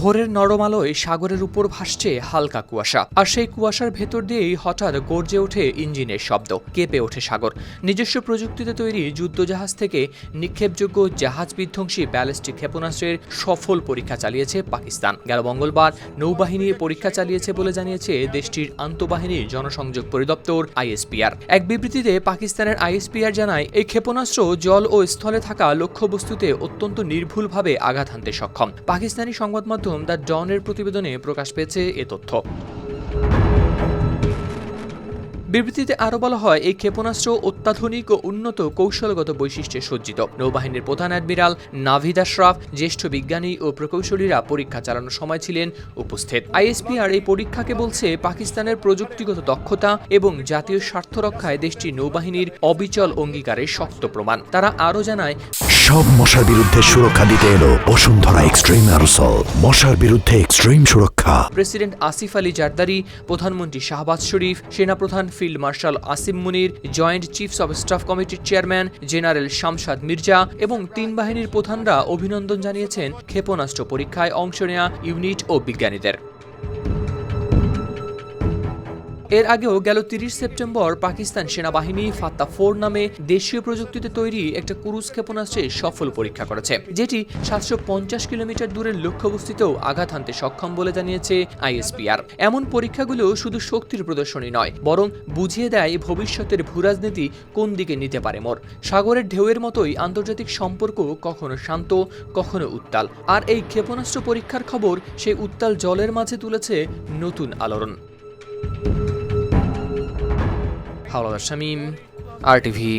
ভোরের নরম আলোয় সাগরের উপর ভাসছে হালকা কুয়াশা। আর সেই কুয়াশার ভেতর দিয়েই হঠাৎ গর্জে ওঠে ইঞ্জিনের শব্দ, কেঁপে ওঠে সাগর। নিজস্ব প্রযুক্তিতে তৈরি যুদ্ধজাহাজ থেকে নিক্ষেপযোগ্য জাহাজ বিধ্বংসী ব্যালিস্টিক ক্ষেপণাস্ত্রের সফল পরীক্ষা চালিয়েছে পাকিস্তান। গেল মঙ্গলবার নৌবাহিনী পরীক্ষা চালিয়েছে বলে জানিয়েছে দেশটির আন্তঃবাহিনী জনসংযোগ পরিদপ্তর আইএসপিআর। এক বিবৃতিতে পাকিস্তানের আইএসপিআর জানায়, এই ক্ষেপণাস্ত্র জল ও স্থলে থাকা লক্ষ্যবস্তুতে অত্যন্ত নির্ভুলভাবে আঘাত হানতে সক্ষম। পাকিস্তানি সংবাদ মাধ্যম দ্য ডনের প্রতিবেদনে প্রকাশ পেয়েছে এ তথ্য। বিবৃতিতে আরও বলা হয় এই ক্ষেপণাস্ত্র অত্যাধুনিক ও উন্নত কৌশলগত বৈশিষ্ট্যে সজ্জিত। নৌবাহিনীর প্রধান অ্যাডমিরাল নাভিদ আশরাফ জ্যেষ্ঠ বিজ্ঞানী ও প্রকৌশলীরা পরীক্ষা চালানোর সময় ছিলেন উপস্থিত। আইএসপিআর এই পরীক্ষাকে বলছে পাকিস্তানের প্রযুক্তিগত দক্ষতা এবং জাতীয় স্বার্থ রক্ষায় দেশটির নৌবাহিনীর অবিচল অঙ্গীকারের শক্ত প্রমাণ। তারা আরও জানায় সব মশার বিরুদ্ধে সুরক্ষা দিতে এলো বসুন্ধরা এক্সট্রিম অ্যারোসল। মশার বিরুদ্ধে এক্সট্রিম সুরক্ষা। প্রেসিডেন্ট আসিফ আলী জারদারি প্রধানমন্ত্রী শাহবাজ শরীফ সেনাপ্রধান field marshal Asim Munir, joint chiefs of staff কমিটির চেয়ারম্যান জেনারেল শামসাদ মির্জা এবং তিন বাহিনীর প্রধানরা অভিনন্দন জানিয়েছেন ক্ষেপণাস্ত্র পরীক্ষায় অংশ নেওয়া ইউনিট ও বিজ্ঞানীদের। এর আগেও গেল তিরিশ সেপ্টেম্বর পাকিস্তান সেনাবাহিনী ফাত্তা ফোর নামে দেশীয় প্রযুক্তিতে তৈরি একটা ক্রুজ ক্ষেপণাস্ত্রের সফল পরীক্ষা করেছে, যেটি সাতশো পঞ্চাশ কিলোমিটার দূরের লক্ষ্যবস্তুতেও আঘাত হানতে সক্ষম বলে জানিয়েছে আইএসপিআর। এমন পরীক্ষাগুলো শুধু শক্তির প্রদর্শনী নয়, বরং বুঝিয়ে দেয় ভবিষ্যতের ভূরাজনীতি কোন দিকে নিতে পারে মোর। সাগরের ঢেউয়ের মতোই আন্তর্জাতিক সম্পর্ক কখনো শান্ত, কখনো উত্তাল। আর এই ক্ষেপণাস্ত্র পরীক্ষার খবর সেই উত্তাল জলের মাঝে তুলেছে নতুন আলোড়ন। হাওলাদার শামীম আর টিভি